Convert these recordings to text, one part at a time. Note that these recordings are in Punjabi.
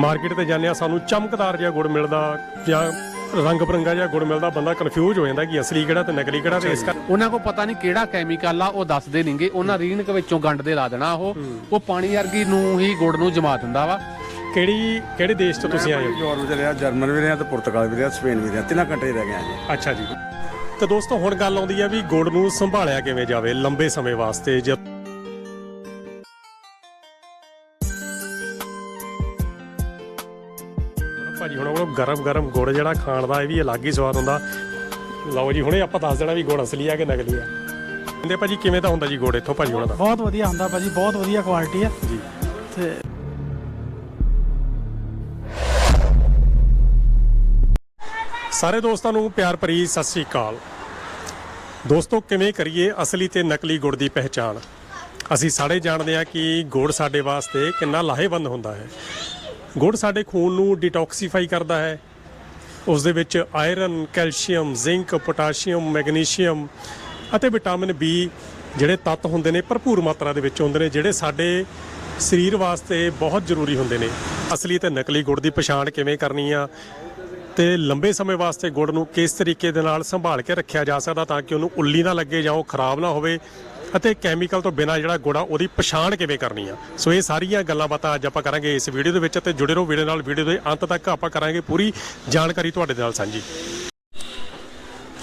ਮਾਰਕੀਟ ਤੇ ਜਾਂਦੇ ਆ ਸਾਨੂੰ ਚਮਕਦਾਰ ਜਿਹਾ ਗੁੜ ਮਿਲਦਾ ਜਾਂ ਰੰਗ ਬਰੰਗਾ ਜਿਹਾ ਗੁੜ ਮਿਲਦਾ ਬੰਦਾ ਕਨਫਿਊਜ਼ ਹੋ ਜਾਂਦਾ ਕਿ ਅਸਲੀ ਕਿਹੜਾ ਤੇ ਨਕਲੀ ਕਿਹੜਾ ਤੇ ਇਸ ਕਰ ਉਹਨਾਂ ਕੋ ਪਤਾ ਨਹੀਂ ਕਿਹੜਾ ਕੈਮੀਕਲ ਆ ਉਹ ਦੱਸਦੇ ਨਹੀਂਗੇ ਉਹਨਾਂ ਰੀਣਕ ਵਿੱਚੋਂ ਗੰਡ ਦੇ ਲਾ ਦੇਣਾ ਉਹ। ਉਹ ਪਾਣੀ ਵਰਗੀ ਨੂੰ ਹੀ ਗੁੜ ਨੂੰ ਜਮਾ ਦਿੰਦਾ ਵਾ। ਕਿਹੜੀ ਕਿਹੜੇ ਦੇਸ਼ ਤੋਂ ਤੁਸੀਂ ਆਏ ਹੋ? ਯੂਰਪ ਚ ਰਿਹਾ ਜਰਮਨ ਵੀ ਰਿਹਾ ਤੇ ਪੁਰਤਗਾਲ ਵੀ ਰਿਹਾ ਸਪੇਨ ਵੀ ਰਿਹਾ। ਤਿੰਨਾਂ ਕੰਟਰੀ ਰਹਿ ਗਏ ਜੀ। ਅੱਛਾ ਜੀ। ਤੇ ਦੋਸਤੋ ਹੁਣ ਗੱਲ ਆਉਂਦੀ ਹੈ ਵੀ ਗੁੜ ਨੂੰ ਸੰਭਾਲਿਆ ਕਿਵੇਂ ਜਾਵੇ ਲੰਬੇ ਸਮੇਂ ਵਾਸਤੇ ਜਦ ਗਰਮ ਗਰਮ ਗੁੜ ਜਿਹੜਾ ਖਾਣ ਦਾ ਇਹ ਵੀ ਅਲੱਗ ਹੀ ਸਵਾਦ ਹੁੰਦਾ। ਲਓ ਜੀ ਹੁਣੇ ਆਪਾਂ ਦੱਸ ਦੇਣਾ ਵੀ ਗੁੜ ਅਸਲੀ ਆ ਕਿ ਨਕਲੀ ਆ। ਕਹਿੰਦੇ ਭਾਜੀ ਕਿਵੇਂ ਦਾ ਹੁੰਦਾ ਜੀ ਗੁੜ ਇੱਥੋਂ ਭਾਜੀ ਉਹਨਾਂ ਦਾ? ਬਹੁਤ ਵਧੀਆ ਹੁੰਦਾ ਭਾਜੀ ਬਹੁਤ ਵਧੀਆ ਕੁਆਲਿਟੀ ਆ। ਜੀ। ਤੇ ਸਾਰੇ ਦੋਸਤਾਂ ਨੂੰ ਪਿਆਰ ਭਰੀ ਸਤਿ ਸ੍ਰੀ ਅਕਾਲ। ਦੋਸਤੋ ਕਿਵੇਂ ਕਰੀਏ ਅਸਲੀ ਤੇ ਨਕਲੀ ਗੁੜ ਦੀ ਪਹਿਚਾਣ? ਅਸੀਂ ਸਾਰੇ ਜਾਣਦੇ ਹਾਂ ਕਿ ਗੁੜ ਸਾਡੇ ਵਾਸਤੇ ਕਿੰਨਾ ਲਾਹੇਵੰਦ ਹੁੰਦਾ ਹੈ। ਗੁੜ ਸਾਡੇ ਖੂਨ ਨੂੰ ਡਿਟੌਕਸੀਫਾਈ ਕਰਦਾ ਹੈ। ਉਸ ਦੇ ਵਿੱਚ iron calcium zinc potassium magnesium ਅਤੇ ਵਿਟਾਮਿਨ ਬੀ ਜਿਹੜੇ ਤੱਤ ਹੁੰਦੇ ਨੇ ਭਰਪੂਰ ਮਾਤਰਾ ਦੇ ਵਿੱਚ ਹੁੰਦੇ ਨੇ, ਜਿਹੜੇ ਸਾਡੇ ਸਰੀਰ ਵਾਸਤੇ ਬਹੁਤ ਜ਼ਰੂਰੀ ਹੁੰਦੇ ਨੇ। ਅਸਲੀ ਤੇ ਨਕਲੀ ਗੁੜ ਦੀ ਪਛਾਣ ਕਿਵੇਂ ਕਰਨੀ ਆ ਤੇ ਲੰਬੇ ਸਮੇਂ ਵਾਸਤੇ ਗੁੜ ਨੂੰ ਕਿਸ ਤਰੀਕੇ ਦੇ ਨਾਲ ਸੰਭਾਲ ਕੇ ਰੱਖਿਆ ਜਾ ਸਕਦਾ ਤਾਂ ਕਿ ਉਹਨੂੰ ਉੱਲੀ ਨਾ ਲੱਗੇ ਜਾਂ ਉਹ ਖਰਾਬ ਨਾ ਹੋਵੇ ਅਤੇ ਕੈਮੀਕਲ ਤੋਂ ਬਿਨਾਂ ਜਿਹੜਾ ਗੁੜ ਆ ਉਹਦੀ ਪਛਾਣ ਕਿਵੇਂ ਕਰਨੀ ਆ? ਸੋ ਇਹ ਸਾਰੀਆਂ ਗੱਲਾਂ ਬਾਤਾਂ ਅੱਜ ਆਪਾਂ ਕਰਾਂਗੇ ਇਸ ਵੀਡੀਓ ਦੇ ਵਿੱਚ ਤੇ ਜੁੜੇ ਰਹੋ ਵੀਡੀਓ ਨਾਲ। ਵੀਡੀਓ ਦੇ ਅੰਤ ਤੱਕ ਆਪਾਂ ਕਰਾਂਗੇ ਪੂਰੀ ਜਾਣਕਾਰੀ ਤੁਹਾਡੇ ਨਾਲ ਸਾਂਝੀ।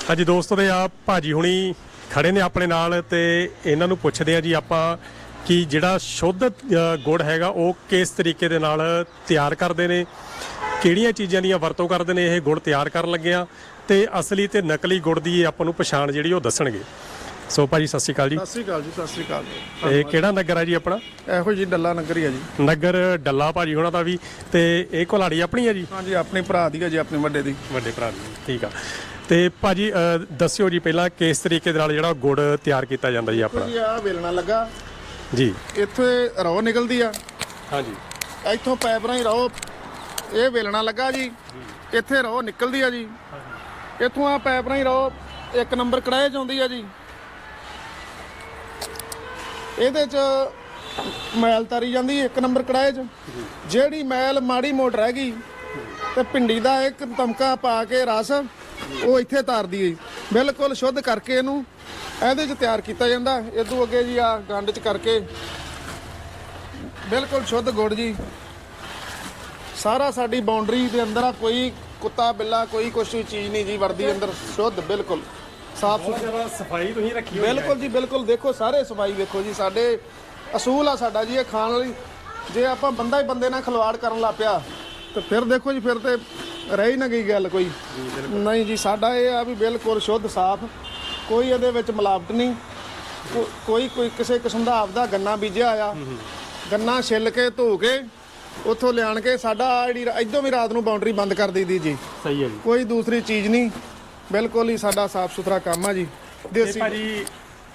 ਹਾਂਜੀ ਦੋਸਤੋ ਦੇ ਆ ਭਾਜੀ ਹੁਣੀ ਖੜੇ ਨੇ ਆਪਣੇ ਨਾਲ ਤੇ ਇਹਨਾਂ ਨੂੰ ਪੁੱਛਦੇ ਆ ਜੀ ਆਪਾਂ ਕਿ ਜਿਹੜਾ ਸ਼ੁੱਧ ਗੁੜ ਹੈਗਾ ਉਹ ਕਿਸ ਤਰੀਕੇ ਦੇ ਨਾਲ ਤਿਆਰ ਕਰਦੇ ਨੇ, ਕਿਹੜੀਆਂ ਚੀਜ਼ਾਂ ਦੀਆਂ ਵਰਤੋਂ ਕਰਦੇ ਨੇ, ਇਹ ਗੁੜ ਤਿਆਰ ਕਰਨ ਲੱਗਿਆ ਤੇ ਅਸਲੀ ਤੇ ਨਕਲੀ ਗੁੜ ਦੀ ਆਪਾਂ ਨੂੰ ਪਛਾਣ ਜਿਹੜੀ ਉਹ ਦੱਸਣਗੇ। ਸੋ ਭਾਜੀ ਸਤਿ ਸ਼੍ਰੀ ਅਕਾਲ ਜੀ। ਸਤਿ ਸ੍ਰੀ ਅਕਾਲ ਜੀ ਸਤਿ ਸ੍ਰੀ ਅਕਾਲ। ਇਹ ਕਿਹੜਾ ਨਗਰ ਆ ਜੀ ਆਪਣਾ? ਇਹੋ ਜੀ ਡੱਲਾ ਨਗਰੀ ਆ ਜੀ। ਨਗਰ ਡੱਲਾ ਭਾਜੀ ਹੋਣਾ ਦਾ ਵੀ ਤੇ ਇਹ ਕੁਲਾੜੀ ਆਪਣੀ ਆ ਜੀ? ਹਾਂਜੀ ਆਪਣੇ ਭਰਾ ਦੀ ਆ ਜੀ ਆਪਣੇ ਵੱਡੇ ਦੀ। ਵੱਡੇ ਭਰਾ ਦੀ ਠੀਕ ਆ। ਤੇ ਭਾਜੀ ਅ, ਦੱਸਿਓ ਜੀ ਪਹਿਲਾਂ ਕਿਸ ਤਰੀਕੇ ਦੇ ਨਾਲ ਜਿਹੜਾ ਗੁੜ ਤਿਆਰ ਕੀਤਾ ਜਾਂਦਾ ਜੀ ਆਪਣਾ? ਜੀ ਆ ਵੇਲਣਾ ਲੱਗਾ। ਜੀ। ਇੱਥੇ ਰੋ ਨਿਕਲਦੀ ਆ। ਹਾਂਜੀ। ਇੱਥੋਂ ਪਾਈਪ ਰਾਹੀਂ ਰੋ ਇਹ ਵੇਲਣਾ ਲੱਗਾ ਜੀ। ਇੱਥੇ ਰੋ ਨਿਕਲਦੀ ਆ ਜੀ। ਇੱਥੋਂ ਆ ਪਾਈਪ ਰਾਹੀਂ ਰੋ ਇੱਕ ਨੰਬਰ ਕੜਾਏ ਚ ਆਉਂਦੀ ਆ ਜੀ। ਇਹਦੇ ਚ ਮੈਲ ਤਰੀ ਜਾਂਦੀ, ਇੱਕ ਨੰਬਰ ਕੜਾਏ ਚ। ਜਿਹੜੀ ਮੈਲ ਮਾੜੀ ਮੋਟ ਰਹਿ ਗਈ, ਤੇ ਭਿੰਡੀ ਦਾ ਇੱਕ ਤਮਕਾ ਪਾ ਕੇ ਰਸ, ਉਹ ਇੱਥੇ ਤਾਰਦੀ ਹੈ ਜੀ। ਬਿਲਕੁਲ ਸ਼ੁੱਧ ਕਰਕੇ ਇਹਨੂੰ, ਇਹਦੇ ਚ ਤਿਆਰ ਕੀਤਾ ਜਾਂਦਾ। ਇਦੋਂ ਅੱਗੇ ਜੀ ਆ ਗੰਡ ਚ ਕਰਕੇ। ਬਿਲਕੁਲ ਸ਼ੁੱਧ ਗੁੜ ਜੀ। ਸਾਰਾ ਸਾਡੀ ਬਾਉਂਡਰੀ ਦੇ ਅੰਦਰ ਆ, ਕੋਈ ਕੁੱਤਾ ਬਿੱਲਾ, ਕੋਈ ਕੁਛ ਵੀ ਚੀਜ਼ ਨਹੀਂ ਜੀ, ਵਰਦੀ ਅੰਦਰ। ਸ਼ੁੱਧ, ਬਿਲਕੁਲ। ਸਾਫ਼ ਸੁਥਰਾ ਸਫ਼ਾਈ ਤੁਸੀਂ ਰੱਖੀ ਹੋਈ ਹੈ। ਬਿਲਕੁਲ ਜੀ ਬਿਲਕੁਲ। ਦੇਖੋ ਸਾਰੇ ਸਫ਼ਾਈ ਵੇਖੋ ਜੀ ਸਾਡੇ ਅਸੂਲ ਆ ਸਾਡਾ ਜੀ ਇਹ ਖਾਣ ਵਾਲੀ। ਜੇ ਆਪਾਂ ਬੰਦਾ ਹੀ ਬੰਦੇ ਨਾਲ ਖਿਲਵਾੜ ਕਰਨ ਲੱਗ ਪਿਆ ਤੇ ਫਿਰ ਦੇਖੋ ਜੀ ਫਿਰ ਤੇ ਰਹਿ ਨਾ ਗਈ ਗੱਲ ਕੋਈ। ਨਹੀਂ ਜੀ ਸਾਡਾ ਇਹ ਆ ਵੀ ਬਿਲਕੁਲ ਸ਼ੁੱਧ ਸਾਫ਼। ਕੋਈ ਇਹਦੇ ਵਿੱਚ ਮਿਲਾਵਟ ਨਹੀਂ। ਕੋਈ ਕੋਈ ਕਿਸੇ ਕਿਸਮ ਦਾ ਆਪਦਾ ਗੰਨਾ ਬੀਜਿਆ ਆ ਗੰਨਾ ਛਿੱਲ ਕੇ ਧੋ ਕੇ ਉੱਥੋਂ ਲਿਆਣ ਕੇ ਸਾਡਾ ਜਿਹੜੀ ਇਦੋਂ ਵੀ ਰਾਤ ਨੂੰ ਬਾਉਂਡਰੀ ਬੰਦ ਕਰ ਦਈਦੀ ਜੀ। ਸਹੀ ਹੈ ਜੀ। ਕੋਈ ਦੂਸਰੀ ਚੀਜ਼ ਨਹੀਂ। ਬਿਲਕੁਲ ਹੀ ਸਾਡਾ ਸਾਫ਼ ਸੁਥਰਾ ਕੰਮ ਆ ਜੀ। ਦੇਸੀ ਭਾਜੀ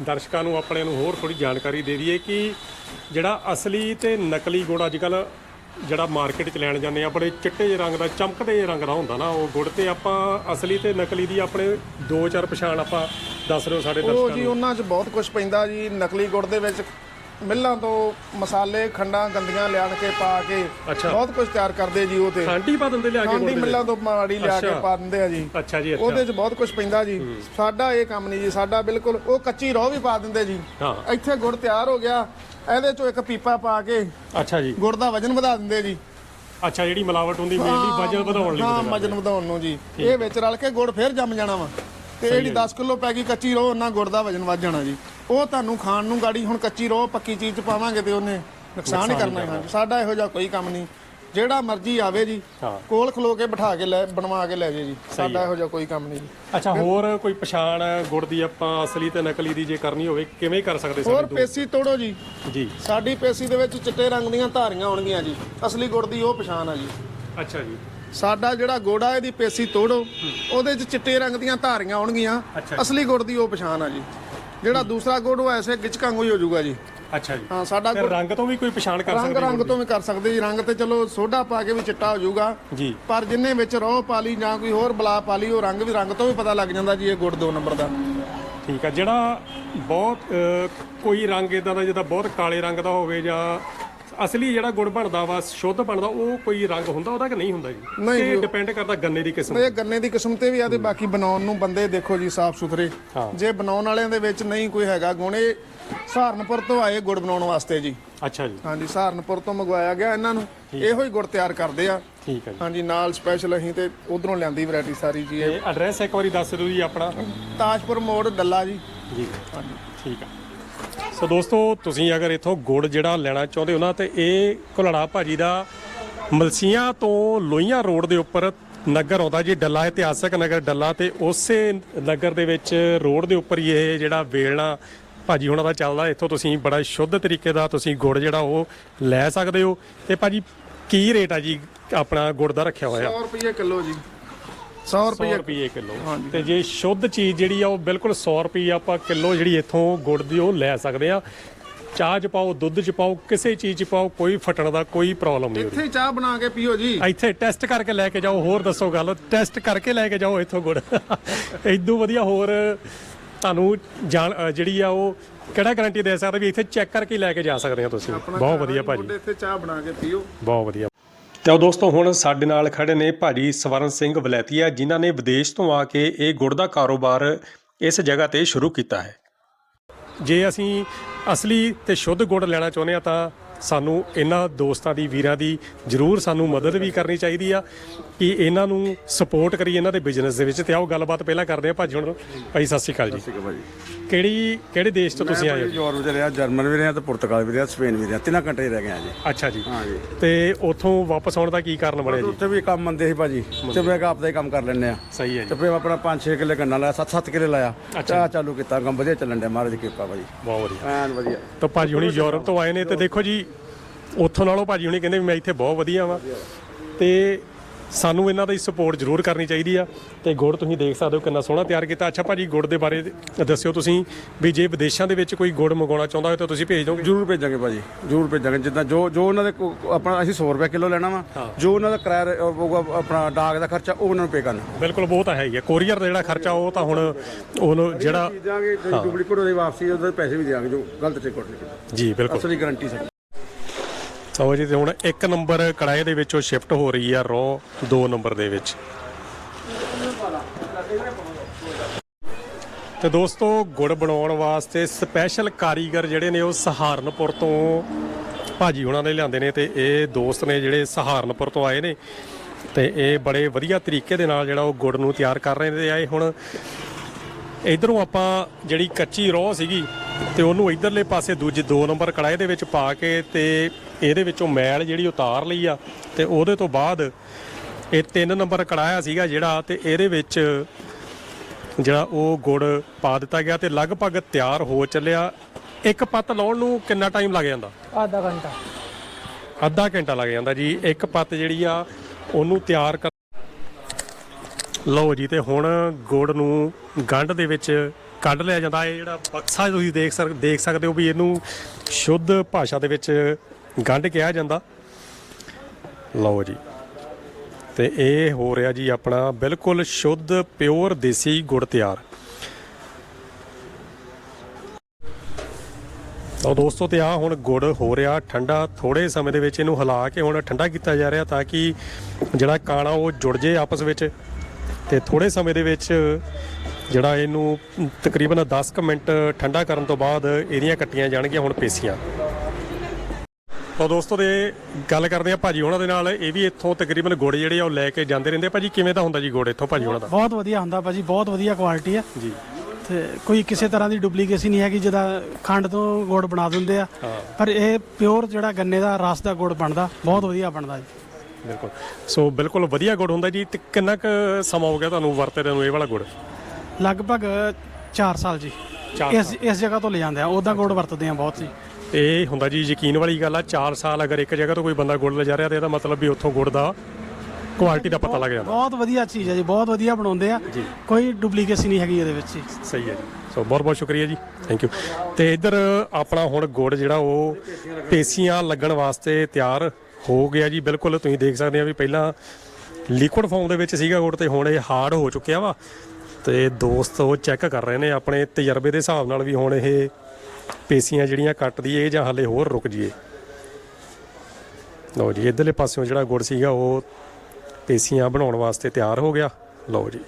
ਦਰਸ਼ਕਾਂ ਨੂੰ ਆਪਣੇ ਨੂੰ ਹੋਰ ਥੋੜੀ ਜਾਣਕਾਰੀ ਦੇ ਦਈਏ ਕਿ ਜਿਹੜਾ ਅਸਲੀ ਤੇ ਨਕਲੀ ਗੁੜ ਅੱਜ ਕੱਲ ਜਿਹੜਾ ਮਾਰਕੀਟ 'ਚ ਲੈਣ ਜਾਂਦੇ ਆ ਬੜੇ ਚਿੱਟੇ ਜਿਹੇ ਰੰਗ ਦਾ ਚਮਕਦੇ ਜਿਹੇ ਰੰਗ ਦਾ ਹੁੰਦਾ ਨਾ ਉਹ ਗੁੜ ਤੇ ਆਪਾਂ ਅਸਲੀ ਤੇ ਨਕਲੀ ਦੀ ਆਪਣੇ ਦੋ ਚਾਰ ਪਛਾਣ ਆਪਾਂ ਦੱਸ ਰਹੇ ਹੋ ਸਾਡੇ ਉਹ ਦਰਸ਼ਕਾਂ ਜੀ ਨੂੰ। ਉਹਨਾਂ 'ਚ ਬਹੁਤ ਕੁਝ ਪੈਂਦਾ ਜੀ ਨਕਲੀ ਗੁੜ ਦੇ ਵਿੱਚ ਮਿੱਲਾਂ ਤੋਂ ਮਸਾਲੇ ਖੰਡਾਂ ਗੰਦੀਆਂ ਲਿਆਣ ਕੇ ਪਾ ਕੇ ਅੱਛਾ। ਬਹੁਤ ਕੁਝ ਤਿਆਰ ਕਰਦੇ ਜੀ ਉਹ ਤੇ। ਖਾਂਡੀ ਪਾ ਦਿੰਦੇ ਲਿਆ ਕੇ ਖਾਂਡੀ ਮਿੱਲਾਂ ਤੋਂ ਮਾੜੀ ਲਿਆ ਕੇ ਅੱਛਾ। ਪਾ ਦਿੰਦੇ ਆ ਜੀ। ਅੱਛਾ ਜੀ ਅੱਛਾ। ਉਹਦੇ 'ਚ ਬਹੁਤ ਕੁਝ ਪੈਂਦਾ ਜੀ। ਸਾਡਾ ਇਹ ਕੰਮ ਨਹੀਂ ਜੀ ਸਾਡਾ ਬਿਲਕੁਲ ਉਹ ਕੱਚੀ ਰੋਹ ਵੀ ਪਾ ਦਿੰਦੇ ਜੀ। ਹਾਂ। ਇੱਥੇ ਗੁੜ ਤਿਆਰ ਹੋ ਗਿਆ ਇਹਦੇ 'ਚੋਂ ਇੱਕ ਪੀਪਾ ਪਾ ਕੇ ਅੱਛਾ ਜੀ। ਗੁੜ ਦਾ ਵਜਨ ਵਧਾ ਦਿੰਦੇ ਜੀ। ਅੱਛਾ ਜਿਹੜੀ ਮਿਲਾਵਟ ਹੁੰਦੀ ਮੇਨਲੀ ਵਜਨ ਵਧਾਉਣ ਲਈ ਹਾਂ। ਵਜਨ ਵਧਾਉਣ ਨੂੰ ਜੀ। ਇਹ ਵਿੱਚ ਰਲ ਕੇ ਗੁੜ ਫੇਰ ਜੰਮ ਜਾਣਾ ਵਾ। ਤੇ ਜਿਹੜੀ 10 ਕਿਲੋ ਪੈ ਗਈ ਕੱਚੀ ਰੋਹ ਉਹਨਾਂ ਗੁੜ ਦਾ ਵਜਨ ਵੱਧ ਜਾਣਾ ਜੀ। ਉਹ ਤੁਹਾਨੂੰ ਖਾਣ ਨੂੰ ਗਾੜੀ ਹੁਣ ਕੱਚੀ ਰੋਹ ਪੱਕੀ ਚੀਜ਼ ਚ ਪਾਵਾਂਗੇ ਤੇ ਉਹਨੇ ਨੁਕਸਾਨ ਹੀ ਕਰਨਾ ਹੈ ਸਾਡਾ ਇਹੋ ਜਿਹਾ ਕੋਈ ਕੰਮ ਨਹੀਂ। ਜਿਹੜਾ ਮਰਜ਼ੀ ਆਵੇ ਜੀ। ਕੋਲ ਖਲੋ ਕੇ ਬਿਠਾ ਕੇ ਲੈ ਬਣਵਾ ਕੇ ਲੈ ਜੇ ਜੀ। ਸਾਡਾ ਇਹੋ ਜਿਹਾ ਕੋਈ ਕੰਮ ਨਹੀਂ ਜੀ। ਅੱਛਾ ਹੋਰ ਕੋਈ ਪਛਾਣ ਗੁੜ ਦੀ ਆਪਾਂ ਅਸਲੀ ਤੇ ਨਕਲੀ ਦੀ ਜੇ ਕਰਨੀ ਹੋਵੇ ਕਿਵੇਂ ਕਰ ਸਕਦੇ ਹੋਰ ਸਾਡੇ ਪੇਸੀ ਤੋੜੋ ਜੀ। ਜੀ। ਸਾਡੀ ਪੇਸੀ ਦੇ ਵਿੱਚ ਚਿੱਟੇ ਰੰਗ ਦੀਆਂ ਧਾਰੀਆਂ ਆਉਣਗੀਆਂ ਜੀ। ਅਸਲੀ ਗੁੜ ਦੀ ਉਹ ਪਛਾਣ ਆ ਜੀ। ਅੱਛਾ ਜੀ। ਸਾਡਾ ਜਿਹੜਾ ਗੋੜਾ ਇਹਦੀ ਪੇਸੀ ਤੋੜੋ। ਉਹਦੇ 'ਚ ਚਿੱਟੇ ਰੰਗ ਦੀਆਂ ਧਾਰੀਆਂ ਆਉਣਗੀਆਂ। ਅਸਲੀ ਗੁੜ ਦੀ ਉਹ ਪਛਾਣ ਆ ਜੀ। ਜਿਹੜਾ ਦੂਸਰਾ ਗੁੜ ਉਹ ਐਸੇ ਗਿਚਕੰਗ ਹੀ ਹੋ ਜਾਊਗਾ ਜੀ। ਅੱਛਾ ਜੀ। ਹਾਂ ਸਾਡਾ ਤੇ ਗੁੜ ਰੰਗ ਤੋਂ ਵੀ ਕੋਈ ਪਛਾਣ ਕਰ ਰੰਗ ਸਕਦੇ ਰੰਗ ਤੋਂ ਵੀ ਕਰ ਸਕਦੇ ਜੀ। ਰੰਗ ਤੇ ਚਲੋ ਸੋਡਾ ਪਾ ਕੇ ਵੀ ਚਿੱਟਾ ਹੋ ਜਾਊਗਾ। ਜੀ। ਪਰ ਜਿੰਨੇ ਵਿੱਚ ਰੋਹ ਪਾ ਲਈ ਜਾਂ ਕੋਈ ਹੋਰ ਬਲਾ ਪਾ ਲਈ ਉਹ ਰੰਗ ਵੀ ਰੰਗ ਤੋਂ ਵੀ ਪਤਾ ਲੱਗ ਜਾਂਦਾ ਜੀ ਇਹ ਗੁੜ ਦੋ ਨੰਬਰ ਦਾ। ਠੀਕ ਆ। ਜਿਹੜਾ ਬਹੁਤ ਅਹ, ਕੋਈ ਰੰਗ ਇਦਾਂ ਦਾ ਜਿਹਦਾ ਬਹੁਤ ਕਾਲੇ ਰੰਗ ਦਾ ਹੋਵੇ ਜਾਂ ਅਸਲੀ ਜਿਹੜਾ ਗੁੜ ਬਣਦਾ ਵਾ ਸ਼ੁੱਧ ਬਣਦਾ ਉਹ ਕੋਈ ਰੰਗ ਹੁੰਦਾ ਉਹਦਾ ਕਿ ਨਹੀਂ ਹੁੰਦਾ ਜੀ? ਨਹੀਂ ਇਹ ਡਿਪੈਂਡ ਕਰਦਾ ਗੰਨੇ ਦੀ ਕਿਸਮ। ਇਹ ਗੰਨੇ ਦੀ ਕਿਸਮ ਤੇ ਵੀ ਆ ਤੇ ਬਾਕੀ ਬਣਾਉਣ ਨੂੰ ਬੰਦੇ ਦੇਖੋ ਜੀ ਸਾਫ਼ ਸੁਥਰੇ। ਹਾਂ। ਜੇ ਬਣਾਉਣ ਵਾਲਿਆਂ ਦੇ ਵਿੱਚ ਨਹੀਂ ਕੋਈ ਹੈਗਾ ਗੁਣ ਇਹ ਸਹਾਰਨਪੁਰ ਤੋਂ ਆਏ ਗੁੜ ਬਣਾਉਣ ਵਾਸਤੇ ਜੀ। ਅੱਛਾ ਜੀ। ਹਾਂਜੀ ਸਹਾਰਨਪੁਰ ਤੋਂ ਮੰਗਵਾਇਆ ਗਿਆ ਇਹਨਾਂ ਨੂੰ। ਇਹੋ ਹੀ ਗੁੜ ਤਿਆਰ ਕਰਦੇ ਆ। ਠੀਕ ਹੈ ਜੀ। ਹਾਂਜੀ ਨਾਲ ਸਪੈਸ਼ਲ ਅਸੀਂ ਤੇ ਉਧਰੋਂ ਲਿਆਂਦੀ ਵੈਰਾਈਟੀ ਸਾਰੀ ਜੀ ਇਹ। ਐਡਰੈਸ ਇੱਕ ਵਾਰੀ ਦੱਸ ਦਿਓ ਜੀ ਆਪਣਾ। ਤਾਜਪੁਰ ਮੋੜ ਡੱਲਾ ਜੀ। ਜੀ। ਠੀਕ ਆ। ਸੋ ਦੋਸਤੋ, ਤੁਸੀਂ ਅਗਰ ਇੱਥੋਂ ਗੁੜ ਜਿਹੜਾ ਲੈਣਾ ਚਾਹੁੰਦੇ ਹੋ ਨਾ, ਤੇ ਇਹ ਘੁਲੜਾ ਭਾਜੀ ਦਾ ਮਲਸੀਆਂ ਤੋਂ ਲੋਹੀਆਂ ਰੋਡ ਦੇ ਉੱਪਰ ਨਗਰ ਆਉਂਦਾ ਜੀ, ਡੱਲਾ, ਇਤਿਹਾਸਕ ਨਗਰ ਡੱਲਾ, ਤੇ ਉਸੇ ਨਗਰ ਦੇ ਵਿੱਚ ਰੋਡ ਦੇ ਉੱਪਰ ਹੀ ਇਹ ਜਿਹੜਾ ਵੇਲਣਾ ਭਾਜੀ ਹੁਣਾਂ ਦਾ ਚੱਲਦਾ। ਇੱਥੋਂ ਤੁਸੀਂ ਬੜਾ ਸ਼ੁੱਧ ਤਰੀਕੇ ਦਾ ਤੁਸੀਂ ਗੁੜ ਜਿਹੜਾ ਉਹ ਲੈ ਸਕਦੇ ਹੋ। ਤੇ ਭਾਜੀ, ਕੀ ਰੇਟ ਆ ਜੀ ਆਪਣਾ ਗੁੜ ਦਾ ਰੱਖਿਆ ਹੋਇਆ? 100 ਰੁਪਏ ਕਿਲੋ ਜੀ। 100 100 ਰੁਪਏ ਰੁਪਏ ਕਿਲੋ। ਤੇ ਜੇ ਸ਼ੁੱਧ ਚੀਜ਼ ਜਿਹੜੀ ਆ ਉਹ ਬਿਲਕੁਲ 100 ਰੁਪਏ ਆਪਾਂ ਕਿਲੋ ਜਿਹੜੀ ਇੱਥੋਂ ਗੁੜ ਦੀ ਉਹ ਲੈ ਸਕਦੇ ਆ। ਚਾਹ ਚ ਪਾਓ ਦੁੱਧ ਚ ਪਾਓ ਕਿਸੇ ਚੀਜ਼ ਚ ਪਾਓ ਕੋਈ ਫਟਣ ਦਾ ਕੋਈ ਪ੍ਰੋਬਲਮ ਨਹੀਂ ਇੱਥੇ ਹੀ ਚਾਹ ਬਣਾ ਕੇ ਪੀਓ ਜੀ। ਇੱਥੇ ਟੈਸਟ ਕਰਕੇ ਲੈ ਕੇ ਜਾਓ ਹੋਰ ਦੱਸੋ ਗੱਲ। ਟੈਸਟ ਕਰਕੇ ਲੈ ਕੇ ਜਾਓ ਇੱਥੋਂ ਗੁੜ। ਇਦੋਂ ਵਧੀਆ ਹੋਰ ਤੁਹਾਨੂੰ ਜਾਣ ਅ, ਜਿਹੜੀ ਆ ਉਹ ਕਿਹੜਾ ਗਾਰੰਟੀ ਦੇ ਸਕਦਾ ਵੀ ਇੱਥੇ ਚੈੱਕ ਕਰਕੇ ਹੀ ਲੈ ਕੇ ਜਾ ਸਕਦੇ ਆ ਤੁਸੀਂ? ਬਹੁਤ ਵਧੀਆ ਭਾਜੀ। ਮੁੰਡੇ ਇੱਥੇ ਚਾਹ ਬਣਾ ਕੇ ਪੀਓ। ਬਹੁਤ ਵਧੀਆ। ਤੇ ਉਹ ਦੋਸਤੋ ਹੁਣ ਸਾਡੇ ਨਾਲ ਖੜੇ ਨੇ ਭਾਜੀ ਸਵਰਨ ਸਿੰਘ ਵਲੈਤੀਆ, ਜਿਨ੍ਹਾਂ ਨੇ ਵਿਦੇਸ਼ ਤੋਂ ਆ ਕੇ ਇਹ ਗੁੜ ਦਾ ਕਾਰੋਬਾਰ ਇਸ ਜਗ੍ਹਾ ਤੇ ਸ਼ੁਰੂ ਕੀਤਾ ਹੈ। ਜੇ ਅਸੀਂ ਅਸਲੀ ਤੇ ਸ਼ੁੱਧ ਗੁੜ ਲੈਣਾ ਚਾਹੁੰਦੇ ਆ ਤਾਂ ਸਾਨੂੰ ਇਹਨਾਂ ਦੋਸਤਾਂ ਦੀ ਵੀਰਾਂ ਦੀ ਜ਼ਰੂਰ ਸਾਨੂੰ ਮਦਦ ਵੀ ਕਰਨੀ ਚਾਹੀਦੀ ਆ ਕਿ ਇਹਨਾਂ ਨੂੰ ਸਪੋਰਟ ਕਰੀ ਇਹਨਾਂ ਦੇ ਬਿਜ਼ਨਸ ਦੇ ਵਿੱਚ। ਤੇ ਆਓ ਗੱਲਬਾਤ ਪਹਿਲਾਂ ਕਰਦੇ ਆ ਭਾਜੀ ਹੁਣ। ਭਾਈ ਸਤਿ ਸ਼੍ਰੀ ਅਕਾਲ ਜੀ। ਠੀਕ ਹੈ ਭਾਜੀ। ਕਿਹੜੀ ਕਿਹੜੇ ਦੇਸ਼ ਤੋਂ ਤੁਸੀਂ ਆਏ ਹੋ? ਯੂਰਪ ਚ ਰਿਹਾ ਜਰਮਨ ਵੀ ਰਿਹਾ ਤੇ ਪੁਰਤਗਾਲ ਵੀ ਰਿਹਾ ਸਪੇਨ ਵੀ ਰਿਹਾ। ਤਿੰਨਾਂ ਕੰਟਰੀ ਰਹਿ ਗਿਆ ਜੀ। ਅੱਛਾ ਜੀ। ਹਾਂ ਜੀ। ਤੇ ਉੱਥੋਂ ਵਾਪਸ ਆਉਣ ਦਾ ਕੀ ਕਾਰਨ ਬਣਿਆ ਜੀ? ਉੱਥੇ ਵੀ ਕੰਮ ਮੰਦੇ ਸੀ ਭਾਜੀ। ਤੇ ਮੈਂ ਕਿਹਾ ਆਪਦਾ ਹੀ ਕੰਮ ਕਰ ਲੈਣੇ ਆ ਸਹੀ ਹੈ ਜੀ। ਤੇ ਫਿਰ ਆਪਣਾ 5-6 ਕਿੱਲੇ ਗੰਨਾ ਲਾਇਆ 7-7 ਕਿੱਲੇ ਲਾਇਆ। ਚਾਹ ਚਾਲੂ ਕੀਤਾ ਕੰਮ ਵਧੀਆ ਚੱਲਣ ਡਿਆ ਮਹਾਰਾਜ ਦੀ ਕਿਰਪਾ ਭਾਜੀ। ਬਹੁਤ ਵਧੀਆ। ਐਨ ਵਧੀਆ। ਤਾਂ ਭਾਜੀ ਹੁਣੀ ਯੂਰਪ ਤੋਂ ਆਏ ਨੇ ਤੇ ਦੇਖੋ ਜੀ ਉੱਥੋਂ ਨਾਲੋਂ ਭਾਜੀ ਹੁਣੀ ਕਹਿੰਦੇ ਵੀ ਮੈਂ ਇੱਥੇ ਬਹੁਤ ਵਧੀਆ ਵਾਂ। ਤੇ ਸਾਨੂੰ ਇਹਨਾਂ ਦੀ ਸਪੋਰਟ ਜ਼ਰੂਰ ਕਰਨੀ ਚਾਹੀਦੀ ਆ। ਤੇ ਗੁੜ ਤੁਸੀਂ ਦੇਖ ਸਕਦੇ ਹੋ ਕਿੰਨਾ ਸੋਹਣਾ ਤਿਆਰ ਕੀਤਾ। ਅੱਛਾ ਭਾਜੀ ਗੁੜ ਦੇ ਬਾਰੇ ਦੱਸਿਓ ਤੁਸੀਂ ਵੀ ਜੇ ਵਿਦੇਸ਼ਾਂ ਦੇ ਵਿੱਚ ਕੋਈ ਗੁੜ ਮੰਗਾਉਣਾ ਚਾਹੁੰਦਾ ਹੋਵੇ ਤਾਂ ਤੁਸੀਂ ਭੇਜ ਦੋਗੇ ਜ਼ਰੂਰ ਭੇਜਾਂਗੇ ਭਾਜੀ ਜ਼ਰੂਰ ਭੇਜਾਂਗੇ। ਜਿੱਦਾਂ ਜੋ ਜੋ ਉਹਨਾਂ ਦੇ ਕੋ- ਆਪਣਾ ਅਸੀਂ 100 ਰੁਪਏ ਕਿਲੋ ਲੈਣਾ ਵਾ। ਜੋ ਉਹਨਾਂ ਦਾ ਕਿਰਾਇਆ ਹੋਊਗਾ ਆਪਣਾ ਡਾਕ ਦਾ ਖਰਚਾ ਉਹ ਉਹਨਾਂ ਨੂੰ ਪੇ ਕਰਨਾ। ਬਿਲਕੁਲ ਬਹੁਤ ਹੈ ਹੀ ਹੈ ਕੋਰੀਅਰ ਦਾ ਜਿਹੜਾ ਖਰਚਾ ਉਹ ਤਾਂ ਹੁਣ ਉਹਨੂੰ ਜਿਹੜਾ ਦਿਆਂਗੇ ਡੁਪਲੀਕੇਟ ਉਹਦੀ ਵਾਪਸੀ ਉਹਦੇ ਪੈਸੇ ਵੀ ਦਿਆਂਗੇ ਜੋ ਗਲਤ ਟਿਕਟ ਨਿਕਲੇ ਜੀ ਬਿਲਕੁਲ। ਅਸਲੀ ਗਾਰੰਟੀ ਸਾਡੀ। ਸੋ ਜੀ, ਤੇ ਹੁਣ ਇੱਕ ਨੰਬਰ ਕੜਾਏ ਦੇ ਵਿੱਚੋਂ ਸ਼ਿਫਟ ਹੋ ਰਹੀ ਆ, ਰੋ 2 ਨੰਬਰ ਦੇ ਵਿੱਚ। ਤੇ ਦੋਸਤੋ, ਗੁੜ ਬਣਾਉਣ ਵਾਸਤੇ ਸਪੈਸ਼ਲ ਕਾਰੀਗਰ ਜਿਹੜੇ ਨੇ ਉਹ ਸਹਾਰਨਪੁਰ ਤੋਂ ਭਾਜੀ ਉਹਨਾਂ ਨੇ ਲਿਆਂਦੇ ਨੇ ਤੇ ਇਹ ਦੋਸਤ ਨੇ ਜਿਹੜੇ ਸਹਾਰਨਪੁਰ ਤੋਂ ਆਏ ਨੇ। ਤੇ ਇਹ ਬੜੇ ਵਧੀਆ ਤਰੀਕੇ ਦੇ ਨਾਲ ਜਿਹੜਾ ਉਹ ਗੁੜ ਨੂੰ ਤਿਆਰ ਕਰ ਰਹੇ ਨੇ ਆਏ ਹੁਣ। ਇਧਰੋਂ ਆਪਾਂ ਜਿਹੜੀ ਕੱਚੀ ਰੋਹ ਸੀਗੀ ਤੇ ਉਹਨੂੰ ਇਧਰਲੇ ਪਾਸੇ ਦੂਜੇ 2 ਨੰਬਰ ਕੜਾਏ ਦੇ ਵਿੱਚ ਪਾ ਕੇ ਤੇ ਇਹਦੇ ਵਿੱਚੋਂ ਮੈਲ ਜਿਹੜੀ ਉਤਾਰ ਲਈ ਆ ਤੇ ਉਹਦੇ ਤੋਂ ਬਾਅਦ ਇਹ 3 ਨੰਬਰ ਕੜਾਇਆ ਸੀਗਾ ਜਿਹੜਾ ਤੇ ਇਹਦੇ ਵਿੱਚ ਜਿਹੜਾ ਉਹ ਗੁੜ ਪਾ ਦਿੱਤਾ ਗਿਆ ਤੇ ਲਗਭਗ ਤਿਆਰ ਹੋ ਚੱਲਿਆ। ਇੱਕ ਪੱਤ ਲਾਉਣ ਨੂੰ ਕਿੰਨਾ ਟਾਈਮ ਲੱਗ ਜਾਂਦਾ? ਆਧਾ ਘੰਟਾ। ਅੱਧਾ ਘੰਟਾ ਲੱਗ ਜਾਂਦਾ ਜੀ। ਇੱਕ ਪੱਤ ਜਿਹੜੀ ਆ ਉਹਨੂੰ ਤਿਆਰ ਕਰ ਲਓ ਜੀ ਤੇ ਹੁਣ ਗੁੜ ਨੂੰ ਗੰਢ ਦੇ ਵਿੱਚ ਕੱਢ ਲਿਆ ਜਾਂਦਾ, ਇਹ ਜਿਹੜਾ ਬਕਸਾ ਤੁਸੀਂ ਦੇਖ ਸਕ, ਦੇਖ ਸਕਦੇ ਹੋ ਵੀ ਇਹਨੂੰ ਸ਼ੁੱਧ ਭਾਸ਼ਾ ਦੇ ਵਿੱਚ ਗੰਢ ਕਿਹਾ ਜਾਂਦਾ। ਲਓ ਜੀ। ਤੇ ਇਹ ਹੋ ਰਿਹਾ ਜੀ ਆਪਣਾ ਬਿਲਕੁਲ ਸ਼ੁੱਧ, ਪਿਓਰ ਦੇਸੀ ਗੁੜ ਤਿਆਰ। ਤਾਂ ਦੋਸਤੋ, ਤੇ ਆ ਹੁਣ ਗੁੜ ਹੋ ਰਿਹਾ ਠੰਡਾ। ਥੋੜੇ ਸਮੇਂ ਦੇ ਵਿੱਚ ਇਹਨੂੰ ਹਿਲਾ ਕੇ ਹੁਣ ਠੰਡਾ ਕੀਤਾ ਜਾ ਰਿਹਾ ਤਾਂ ਕਿ ਜਿਹੜਾ ਕਾਣਾ ਉਹ ਜੁੜ ਜੇ ਆਪਸ ਵਿੱਚ। ਤੇ ਥੋੜੇ ਸਮੇਂ ਦੇ ਵਿੱਚ ਜਿਹੜਾ ਇਹਨੂੰ ਤਕਰੀਬਨ 10 ਕੁ ਮਿੰਟ ਠੰਡਾ ਕਰਨ ਤੋਂ ਬਾਅਦ ਇਹਦੀਆਂ ਕੱਟੀਆਂ ਜਾਣਗੀਆਂ ਹੁਣ ਪੇਸੀਆਂ। ਤਾਂ ਦੋਸਤੋ ਦੇ ਗੱਲ ਕਰਦੇ ਆ ਭਾਜੀ ਉਹਨਾਂ ਦੇ ਨਾਲ ਇਹ ਵੀ ਇੱਥੋਂ ਤਕਰੀਬਨ ਗੁੜ ਜਿਹੜੇ ਆ ਉਹ ਲੈ ਕੇ ਜਾਂਦੇ ਰਹਿੰਦੇ ਭਾਜੀ ਕਿਵੇਂ ਦਾ ਹੁੰਦਾ ਜੀ ਗੁੜ ਇੱਥੋਂ ਭਾਜੀ ਉਹਨਾਂ ਦਾ? ਬਹੁਤ ਵਧੀਆ ਹੁੰਦਾ ਭਾਜੀ ਬਹੁਤ ਵਧੀਆ ਕੁਆਲਿਟੀ ਆ। ਜੀ। ਤੇ ਕੋਈ ਕਿਸੇ ਤਰ੍ਹਾਂ ਦੀ ਡੁਪਲੀਕੇਸੀ ਨਹੀਂ ਹੈਗੀ ਜਿਹਦਾ ਖੰਡ ਤੋਂ ਗੁੜ ਬਣਾ ਦਿੰਦੇ ਆ। ਪਰ ਇਹ ਪਿਓਰ ਜਿਹੜਾ ਗੰਨੇ ਦਾ ਰਸ ਦਾ ਗੁੜ ਬਣਦਾ ਬਹੁਤ ਵਧੀਆ ਬਣਦਾ ਜੀ। ਬਿਲਕੁਲ। ਸੋ ਬਿਲਕੁਲ ਵਧੀਆ ਗੁੜ ਹੁੰਦਾ ਜੀ। ਤੇ ਕਿੰਨਾ ਕੁ ਸਮਾਂ ਹੋ ਗਿਆ ਤੁਹਾਨੂੰ ਵਰਤਦੇ ਨੂੰ ਇਹ ਵਾਲਾ ਗੁੜ? ਲਗਭਗ 4 ਸਾਲ ਜੀ। ਚਾਰ ਇਸ ਇਸ ਜਗ੍ਹਾ ਤੋਂ ਲੈ ਜਾਂਦੇ ਆ। ਉਹਦਾ ਗੁੜ ਵਰਤਦੇ ਆ ਬਹੁਤ ਜੀ। ਇਹ ਹੁੰਦਾ ਜੀ ਯਕੀਨ ਵਾਲੀ ਗੱਲ ਆ 4 ਸਾਲ ਅਗਰ ਇੱਕ ਜਗ੍ਹਾ ਤੋਂ ਕੋਈ ਬੰਦਾ ਗੁੜ ਲਿਜਾ ਰਿਹਾ ਤੇ ਇਹਦਾ ਮਤਲਬ ਵੀ ਉੱਥੋਂ ਗੁੜ ਦਾ ਕੁਆਲਿਟੀ ਦਾ ਪਤਾ ਲੱਗ ਜਾਂਦਾ। ਬਹੁਤ ਵਧੀਆ ਚੀਜ਼ ਹੈ ਜੀ ਬਹੁਤ ਵਧੀਆ ਬਣਾਉਂਦੇ ਆ। ਕੋਈ ਡੁਪਲੀਕੇਸੀ ਨਹੀਂ ਹੈਗੀ ਇਹਦੇ ਵਿੱਚ ਜੀ। ਸਹੀ ਹੈ ਜੀ। ਸੋ ਬਹੁਤ ਬਹੁਤ ਸ਼ੁਕਰੀਆ ਜੀ। ਥੈਂਕ ਯੂ ਤੇ ਇੱਧਰ ਆਪਣਾ ਹੁਣ ਗੁੜ ਜਿਹੜਾ ਉਹ ਪੇਸੀਆਂ ਲੱਗਣ ਵਾਸਤੇ ਤਿਆਰ ਹੋ ਗਿਆ ਜੀ। ਬਿਲਕੁਲ ਤੁਸੀਂ ਦੇਖ ਸਕਦੇ ਆ ਵੀ ਪਹਿਲਾਂ ਲਿਕੁਇਡ ਫਾਰਮ ਦੇ ਵਿੱਚ ਸੀਗਾ ਗੁੜ ਤੇ ਹੁਣ ਇਹ ਹਾਰਡ ਹੋ ਚੁੱਕਿਆ ਵਾ। ਤੇ ਦੋਸਤ ਉਹ ਚੈੱਕ ਕਰ ਰਹੇ ਨੇ, ਆਪਣੇ ਤਜਰਬੇ ਦੇ ਹਿਸਾਬ ਨਾਲ ਵੀ ਹੁਣ ਇਹ ਪੇਸੀਆਂ ਜਿਹੜੀਆਂ ਕੱਟਦੀ ਏ ਜਾਂ ਹਾਲੇ ਹੋਰ ਰੁਕ ਜੀਏ ਲਓ ਜੀ, ਇਧਰਲੇ ਪਾਸਿਓਂ ਜਿਹੜਾ ਗੁੜ ਸੀਗਾ, ਉਹ ਪੇਸੀਆਂ ਬਣਾਉਣ ਵਾਸਤੇ ਤਿਆਰ ਹੋ ਗਿਆ। ਲਓ ਜੀ।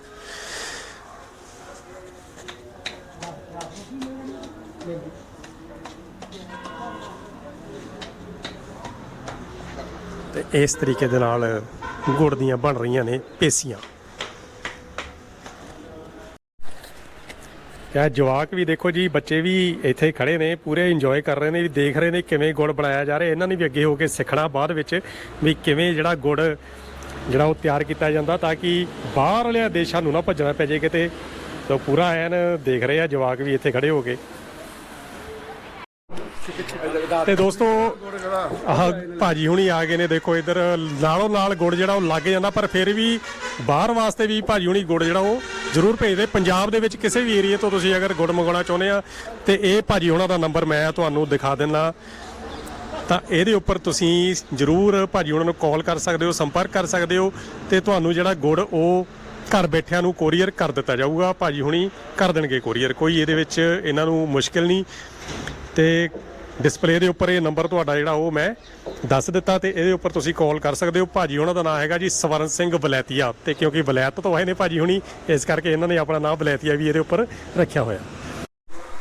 ਤੇ ਇਸ ਤਰੀਕੇ ਦੇ ਨਾਲ ਗੁੜ ਦੀਆਂ ਬਣ ਰਹੀਆਂ ਨੇ ਪੇਸੀਆਂ। ਇਹ ਜਵਾਕ ਵੀ ਦੇਖੋ ਜੀ, ਬੱਚੇ ਵੀ ਇੱਥੇ ਖੜੇ ਨੇ, ਪੂਰੇ ਇੰਜੋਏ ਕਰ ਰਹੇ ਨੇ, ਵੀ ਦੇਖ ਰਹੇ ਨੇ ਕਿਵੇਂ ਗੁੜ ਬਣਾਇਆ ਜਾ ਰਿਹਾ। ਇਹਨਾਂ ਨੇ ਵੀ ਅੱਗੇ ਹੋ ਕੇ ਸਿੱਖਣਾ ਬਾਅਦ ਵਿੱਚ ਵੀ ਕਿਵੇਂ ਜਿਹੜਾ ਗੁੜ ਜਿਹੜਾ ਉਹ ਤਿਆਰ ਕੀਤਾ ਜਾਂਦਾ ਤਾਂ ਕਿ ਬਾਹਰ ਵਾਲਿਆਂ ਦੇਸ਼ਾਂ ਨੂੰ ਨਾ ਭੱਜਣਾ ਪੈ ਜੇ ਕਿਤੇ। ਤਾਂ ਪੂਰਾ ਐਨ ਦੇਖ ਰਹੇ ਆ ਜਵਾਕ ਵੀ ਇੱਥੇ ਖੜੇ ਹੋ ਕੇ। ਤੇ ਦੋਸਤੋ, ਆਹ ਭਾਜੀ ਹੁਣੀ ਆ ਗਏ ਨੇ, ਦੇਖੋ ਇੱਧਰ ਨਾਲੋਂ ਨਾਲ ਗੁੜ ਜਿਹੜਾ ਉਹ ਲੱਗ ਜਾਂਦਾ, ਪਰ ਫਿਰ ਵੀ ਬਾਹਰ ਵਾਸਤੇ ਵੀ ਭਾਜੀ ਹੁਣੀ ਗੁੜ ਜਿਹੜਾ ਉਹ ਜ਼ਰੂਰ ਭੇਜਦੇ। ਪੰਜਾਬ ਦੇ ਵਿੱਚ ਕਿਸੇ ਵੀ ਏਰੀਆ ਤੋਂ ਤੁਸੀਂ ਅਗਰ ਗੁੜ ਮੰਗਵਾਉਣਾ ਚਾਹੁੰਦੇ ਆ, ਤੇ ਇਹ ਭਾਜੀ ਹੁਣਾਂ ਦਾ ਨੰਬਰ ਮੈਂ ਤੁਹਾਨੂੰ ਦਿਖਾ ਦਿੰਦਾ। ਤਾਂ ਇਹਦੇ ਉੱਪਰ ਤੁਸੀਂ ਜ਼ਰੂਰ ਭਾਜੀ ਉਹਨਾਂ ਨੂੰ ਕਾਲ ਕਰ ਸਕਦੇ ਹੋ, ਸੰਪਰਕ ਕਰ ਸਕਦੇ ਹੋ, ਤੇ ਤੁਹਾਨੂੰ ਜਿਹੜਾ ਗੁੜ ਉਹ ਘਰ ਬੈਠਿਆਂ ਨੂੰ ਕੋਰੀਅਰ ਕਰ ਦਿੱਤਾ ਜਾਊਗਾ। ਭਾਜੀ ਹੁਣੀ ਕਰ ਦੇਣਗੇ ਕੋਰੀਅਰ, ਕੋਈ ਇਹਦੇ ਵਿੱਚ ਇਹਨਾਂ ਨੂੰ ਮੁਸ਼ਕਿਲ ਨਹੀਂ। ਤੇ ਡਿਸਪਲੇ ਦੇ ਉੱਪਰ ਇਹ ਨੰਬਰ ਤੁਹਾਡਾ ਜਿਹੜਾ ਉਹ ਮੈਂ ਦੱਸ ਦਿੱਤਾ ਤੇ ਇਹਦੇ ਉੱਪਰ ਤੁਸੀਂ ਕਾਲ ਕਰ ਸਕਦੇ ਹੋ। ਭਾਜੀ ਉਹਨਾਂ ਦਾ ਨਾਮ ਹੈਗਾ ਜੀ ਸਵਰਨ ਸਿੰਘ ਵਲੈਤੀਆ ਤੇ ਕਿਉਂਕਿ ਵਲੈਤ ਤੋਂ ਆਏ ਨੇ ਭਾਜੀ ਹੁਣੀ, ਇਸ ਕਰਕੇ ਇਹਨਾਂ ਨੇ ਆਪਣਾ ਨਾਮ ਵਲੈਤੀਆ ਵੀ ਇਹਦੇ ਉੱਪਰ ਰੱਖਿਆ ਹੋਇਆ।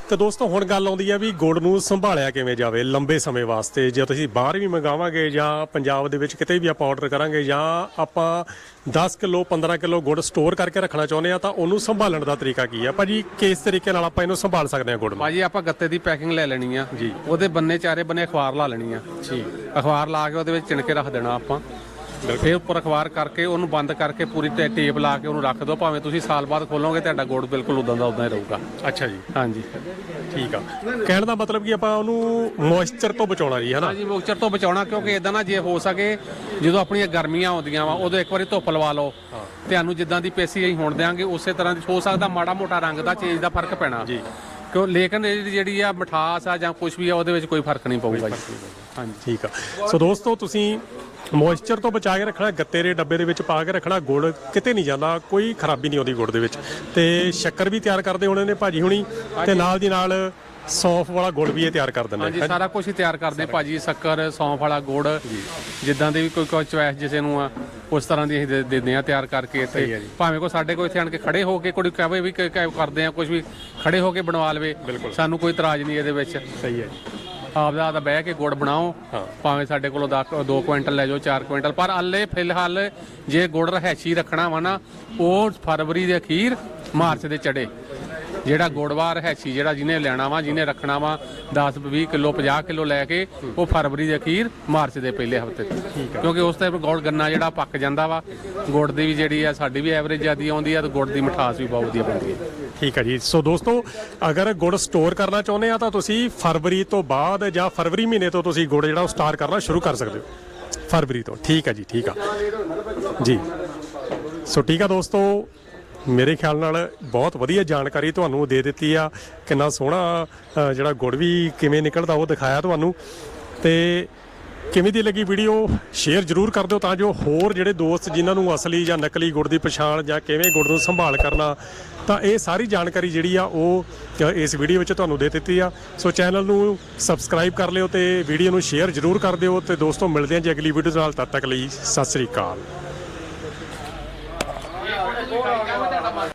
ਤੇ ਦੋਸਤੋ ਹੁਣ ਗੱਲ ਆਉਂਦੀ ਆ ਵੀ ਗੁੜ ਨੂੰ ਸੰਭਾਲਿਆ ਕਿਵੇਂ ਜਾਵੇ ਲੰਬੇ ਸਮੇਂ ਵਾਸਤੇ। ਜੇ ਤੁਸੀਂ ਬਾਹਰ ਵੀ ਮੰਗਾਵਾਂਗੇ ਜਾਂ ਪੰਜਾਬ ਦੇ ਵਿੱਚ ਕਿਤੇ ਵੀ ਆਪਾਂ ਆਰਡਰ ਕਰਾਂਗੇ ਜਾਂ ਆਪਾਂ 10 ਕਿਲੋ 15 ਕਿਲੋ ਗੁੜ ਸਟੋਰ ਕਰਕੇ ਰੱਖਣਾ ਚਾਹੁੰਦੇ ਆ ਤਾਂ ਉਹਨੂੰ ਸੰਭਾਲਣ ਦਾ ਤਰੀਕਾ ਕੀ ਆ ਭਾਜੀ ਕਿਸ ਤਰੀਕੇ ਨਾਲ ਆਪਾਂ ਇਹਨੂੰ ਸੰਭਾਲ ਸਕਦੇ ਆ ਗੁੜ ਨੂੰ? ਭਾਜੀ ਆਪਾਂ ਗੱਤੇ ਦੀ ਪੈਕਿੰਗ ਲੈ ਲੈਣੀ ਆ। ਜੀ। ਉਹਦੇ ਬੰਨੇ ਚਾਰੇ ਬੰਨੇ ਅਖਬਾਰ ਲਾ ਲੈਣੀ ਆ। ਜੀ। ਅਖਬਾਰ ਲਾ ਕੇ ਉਹਦੇ ਵਿੱਚ ਚਿਣ ਕੇ ਰੱਖ ਦੇਣਾ ਆਪਾਂ। ਫਿਰ ਉੱਪਰ ਅਖਬਾਰ ਕਰਕੇ ਉਹਨੂੰ ਬੰਦ ਕਰਕੇ ਪੂਰੀ ਟੇ- ਟੇਪ ਲਾ ਕੇ ਉਹਨੂੰ ਰੱਖ ਦਿਓ। ਭਾਵੇਂ ਤੁਸੀਂ ਸਾਲ ਬਾਅਦ ਖੋਲੋਗੇ ਤੁਹਾਡਾ ਗੁੜ ਬਿਲਕੁਲ ਉਦਾਂ ਦਾ ਉਦਾਂ ਹੀ ਰਹੂਗਾ। ਅੱਛਾ ਜੀ। ਹਾਂਜੀ। ਠੀਕ ਆ। ਕਹਿਣ ਦਾ ਮਤਲਬ ਕਿ ਆਪਾਂ ਉਹਨੂੰ ਮੋਇਸਚਰ ਤੋਂ ਬਚਾਉਣਾ ਜੀ ਹਨਾ? ਹਾਂਜੀ ਮੋਕਚਰ ਤੋਂ ਬਚਾਉਣਾ ਕਿਉਂਕਿ ਇਦਾਂ ਨਾ ਜੇ ਹੋ ਸਕੇ ਜਦੋਂ ਆਪਣੀਆਂ ਗਰਮੀਆਂ ਆਉਂਦੀਆਂ ਵਾ ਉਦੋਂ ਇੱਕ ਵਾਰੀ ਧੁੱਪ ਲਵਾ ਲਓ। ਤੁਹਾਨੂੰ ਜਿੱਦਾਂ ਦੀ ਪੇਸੀ ਅਸੀਂ ਹੁਣ ਦਿਆਂਗੇ ਉਸੇ ਤਰ੍ਹਾਂ ਦੀ ਹੋ ਸਕਦਾ ਮਾੜਾ ਮੋਟਾ ਰੰਗ ਦਾ ਚੇਂਜ ਦਾ ਫ਼ਰਕ ਪੈਣਾ। ਜੀ। ਕਿਉਂ ਲੇਕਿਨ ਇਹ ਜਿਹੜੀ ਆ ਮਠਾਸ ਆ ਜਾਂ ਕੁਝ ਵੀ ਆ ਉਹਦੇ ਵਿੱਚ ਕੋਈ ਫ਼ਰਕ ਨਹੀਂ ਪਊਗਾ ਜੀ। ਹਾਂਜੀ। ਠੀਕ ਆ। ਸੋ ਦੋਸਤੋ ਤੁਸੀਂ ਮੋਇਸਚਰ ਤੋਂ ਬਚਾ ਕੇ ਰੱਖਣਾ ਗੱਤੇ ਦੇ ਡੱਬੇ ਦੇ ਵਿੱਚ ਪਾ ਕੇ ਰੱਖਣਾ ਗੁੜ ਕਿਤੇ ਨਹੀਂ ਜਾਂਦਾ ਕੋਈ ਖਰਾਬੀ ਨਹੀਂ ਆਉਂਦੀ ਗੁੜ ਦੇ ਵਿੱਚ। ਤੇ ਸ਼ੱਕਰ ਵੀ ਤਿਆਰ ਕਰਦੇ ਹੋਣੇ ਨੇ ਭਾਜੀ ਹੁਣੀ ਤੇ ਨਾਲ ਦੀ ਨਾਲ ਸੌਂਫ ਵਾਲਾ ਗੁੜ ਵੀ ਇਹ ਤਿਆਰ ਕਰ ਦਿੰਦੇ ਹਾਂਜੀ ਸਾਰਾ ਕੁਝ ਹੀ ਤਿਆਰ ਕਰਦੇ ਭਾਜੀ ਸ਼ੱਕਰ ਸੌਂਫ ਵਾਲਾ ਗੁੜ ਜਿੱਦਾਂ ਦੇ ਵੀ ਕੋਈ ਕੋਈ ਚੁਆਇਸ ਜਿਸੇ ਨੂੰ ਆ ਉਸ ਤਰ੍ਹਾਂ ਦੀ ਅਸੀਂ ਦੇ ਦਿੰਦੇ ਆ ਤਿਆਰ ਕਰਕੇ ਇੱਥੇ ਭਾਵੇਂ ਕੋਈ ਸਾਡੇ ਕੋਲ ਇੱਥੇ ਆਣ ਕੇ ਖੜੇ ਹੋ ਕੇ ਕੋਈ ਕਹੇ ਵੀ ਕ- ਕ- ਕਰਦੇ ਆ ਕੁਝ ਵੀ ਖੜੇ ਹੋ ਕੇ ਬਣਵਾ ਲਵੇ ਸਾਨੂੰ ਕੋਈ ਇਤਰਾਜ਼ ਨਹੀਂ ਇਹਦੇ ਵਿੱਚ। ਸਹੀ ਹੈ ਜੀ। ਆਪਦਾ ਆਪਦਾ ਬਹਿ ਕੇ ਗੁੜ ਬਣਾਓ। ਭਾਵੇਂ ਸਾਡੇ ਕੋਲੋਂ 2 ਕੁਇੰਟਲ ਲੈ ਜਾਓ 4 ਕੁਇੰਟਲ ਪਰ ਅੱਲੇ ਫਿਲਹਾਲ ਜੇ ਗੁੜ ਰਹਿਸ਼ੀ ਰੱਖਣਾ ਵਾ ਨਾ ਉਹ ਫਰਵਰੀ ਦੇ ਅਖੀਰ ਮਾਰਚ ਦੇ ਚੜੇ। ਜਿਹੜਾ ਗੁੜਵਾਰ ਹੈਛੀ ਜਿਹੜਾ ਜਿਹਨੇ ਲੈਣਾ ਵਾ ਜਿਹਨੇ ਰੱਖਣਾ ਵਾ 10 20 ਕਿਲੋ 50 ਕਿਲੋ ਲੈ ਕੇ ਉਹ ਫਰਵਰੀ ਦੇ ਅਖੀਰ ਮਾਰਚ ਦੇ ਪਹਿਲੇ ਹਫ਼ਤੇ ਕਿਉਂਕਿ ਉਸ ਟਾਈਮ ਗੁੜ ਗੰਨਾ ਜਿਹੜਾ ਪੱਕ ਜਾਂਦਾ ਵਾ ਗੁੜ ਦੀ ਵੀ ਜਿਹੜੀ ਆ ਸਾਡੀ ਵੀ ਐਵਰੇਜ ਜਿਆਦੀ ਆਉਂਦੀ ਆ ਤੇ ਗੁੜ ਦੀ ਮਿਠਾਸ ਵੀ ਬਹੁਤ ਵਧੀਆ ਬਣਦੀ ਹੈ ਠੀਕ ਹੈ ਜੀ। ਸੋ ਦੋਸਤੋ ਅਗਰ ਗੁੜ ਸਟੋਰ ਕਰਨਾ ਚਾਹੁੰਦੇ ਆ ਤਾਂ ਤੁਸੀਂ ਫਰਵਰੀ ਤੋਂ ਬਾਅਦ ਜਾਂ ਫਰਵਰੀ ਮਹੀਨੇ ਤੋਂ ਤੁਸੀਂ ਗੁੜ ਜਿਹੜਾ ਉਹ ਸਟਾਰ ਕਰਨਾ ਸ਼ੁਰੂ ਕਰ ਸਕਦੇ ਹੋ। ਫਰਵਰੀ ਤੋਂ। ਠੀਕ ਹੈ ਜੀ ਠੀਕ ਆ। ਜੀ। ਸੋ ਠੀਕ ਆ ਦੋਸਤੋ ਮੇਰੇ ਖਿਆਲ ਨਾਲ ਬਹੁਤ ਵਧੀਆ ਜਾਣਕਾਰੀ ਤੁਹਾਨੂੰ ਦੇ ਦਿੱਤੀ ਆ। ਕਿੰਨਾ ਸੋਹਣਾ ਜਿਹੜਾ ਗੁੜ ਵੀ ਕਿਵੇਂ ਨਿਕਲਦਾ ਉਹ ਦਿਖਾਇਆ ਤੁਹਾਨੂੰ। ਤੇ ਕਿਵੇਂ ਦੀ ਲੱਗੀ ਵੀਡੀਓ, ਸ਼ੇਅਰ ਜਰੂਰ ਕਰ ਦਿਓ ਤਾਂ ਜੋ ਹੋਰ ਜਿਹੜੇ ਦੋਸਤ ਜਿਨ੍ਹਾਂ ਨੂੰ ਅਸਲੀ ਜਾਂ ਨਕਲੀ ਗੁੜ ਦੀ ਪਛਾਣ ਜਾਂ ਕਿਵੇਂ ਗੁੜ ਨੂੰ ਸੰਭਾਲ ਕਰਨਾ, ਤਾਂ ਇਹ ਸਾਰੀ ਜਾਣਕਾਰੀ ਜਿਹੜੀ ਆ ਉਹ ਇਸ ਵੀਡੀਓ ਵਿੱਚ ਤੁਹਾਨੂੰ ਦੇ ਦਿੱਤੀ ਆ। ਸੋ ਚੈਨਲ ਨੂੰ ਸਬਸਕ੍ਰਾਈਬ ਕਰ ਲਿਓ ਤੇ ਵੀਡੀਓ ਨੂੰ ਸ਼ੇਅਰ ਜਰੂਰ ਕਰ ਦਿਓ ਤੇ ਦੋਸਤੋ, ਮਿਲਦੇ ਹਾਂ ਜੀ ਅਗਲੀ ਵੀਡੀਓ ਨਾਲ, ਤਦ ਤੱਕ ਲਈ ਸਤਿ ਸ੍ਰੀ ਅਕਾਲ। Seguro.